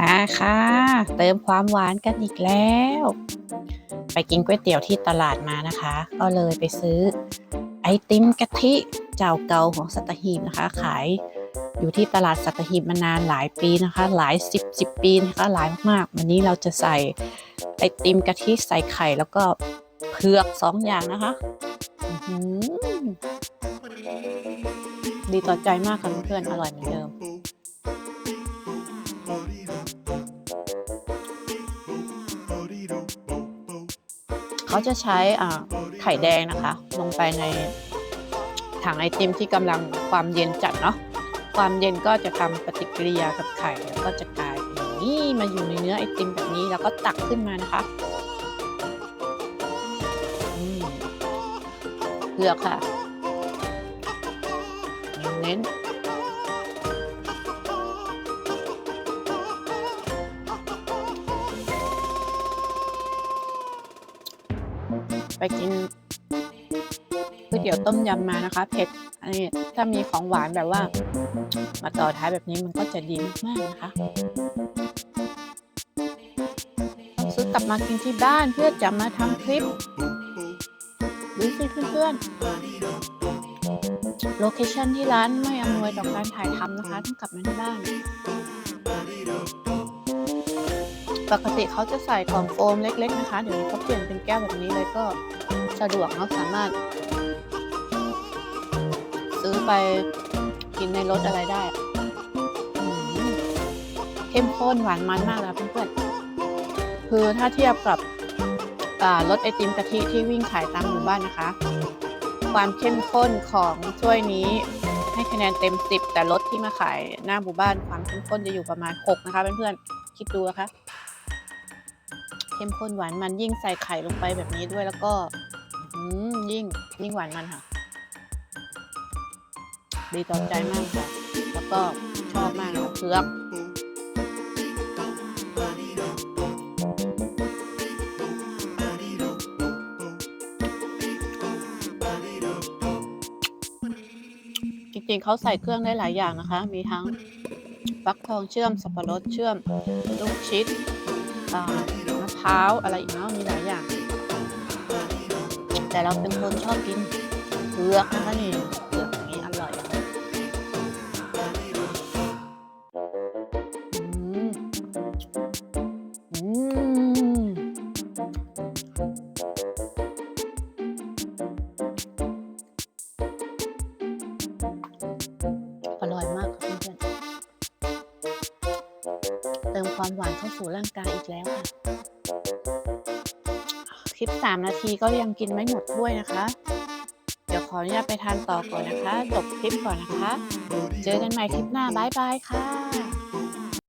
มาค่ะ เติมความหวานกันอีกแล้ว ไปกินก๋วยเตี๋ยวที่ตลาดมานะคะ ก็เลยไปซื้อไอติมกะทิเจ้าเก่าของสัตหีบนะคะ ขายอยู่ที่ตลาดสัตหีบมานานหลายปีนะคะ หลายสิบสิบปีนะคะหลายมากๆวันนี้เราจะใส่ไอติมกะทิใส่ไข่แล้วก็เผือกสองอย่างนะคะดีต่อใจมากค่ะเพื่อนๆอร่อยเหมือนเดิม เขาจะใช้ไข่แดงนะคะ ลงไปในถังไอติมที่กำลังความเย็นจัดเนาะความเย็นก็จะทำปฏิกิริยากับไข่แล้วก็จะกลายเป็นอย่างนี้มาอยู่ในเนื้อไอติมแบบนี้แล้วก็ตักขึ้นมานะคะเลือค่ะเน้น ไปกินก๋วยเตี๋ยวต้มยำมานะคะ เผ็ด อันนี้ถ้ามีของหวานแบบว่า มาต่อท้ายแบบนี้มันก็จะดีมากนะคะซื้อกลับมากินที่บ้านเพื่อจะมาทำคลิปดูสิเพื่อนๆโลเคชั่นที่ร้านไม่อำนวยต่อการถ่ายทำนะคะ ต้องกลับมาที่บ้าน ปกติเขาจะใส่กล่องโฟมเล็ก ๆ นะคะ เดี๋ยวนี้เขาเปลี่ยนเป็นแก้วแบบนี้เลยก็สะดวกเนาะสามารถ ซื้อไปกินในรถอะไรได้เข้มข้นหวานมันมากเลยเพื่อนๆคือถ้าเทียบกับรถไอติมกะทิที่วิ่งขายตามหมู่บ้านนะคะ ความเข้มข้นของถ้วยนี้ให้คะแนนเต็ม 10 แต่รถที่มาขายหน้าหมู่บ้านความเข้มข้นจะอยู่ประมาณ 6 นะคะเพื่อนๆคิดดูนะคะ เข้มข้นหวานมันยิ่งใส่ไข่ลงไปแบบนี้ด้วยแล้วก็ยิ่งยิ่งหวานมันค่ะ ดีต่อใจมากค่ะ แล้วก็ชอบมากเลยเผือกจริงๆเขาใส่เครื่องได้หลายอย่างนะคะ มีทั้งฟักทองเชื่อม สับปะรดเชื่อม ลูกชิด พร้าวอะไรอีกเนาะมีหลายอย่าง แต่เราเป็นคนชอบกินเผือกนะคะนี่เผือกอย่างนี้อร่อยอร่อยมากค่ะเพื่อนเติมความหวานเข้าสู่ร่างกายอีกแล้วค่ะ ลิป 3 นาทีก็ยังกินไม่หมดด้วยนะคะ เดี๋ยวขออนุญาตไปทานต่อก่อนนะคะจบคลิปก่อนนะคะ เจอกันใหม่คลิปหน้า บ๊ายบายค่ะ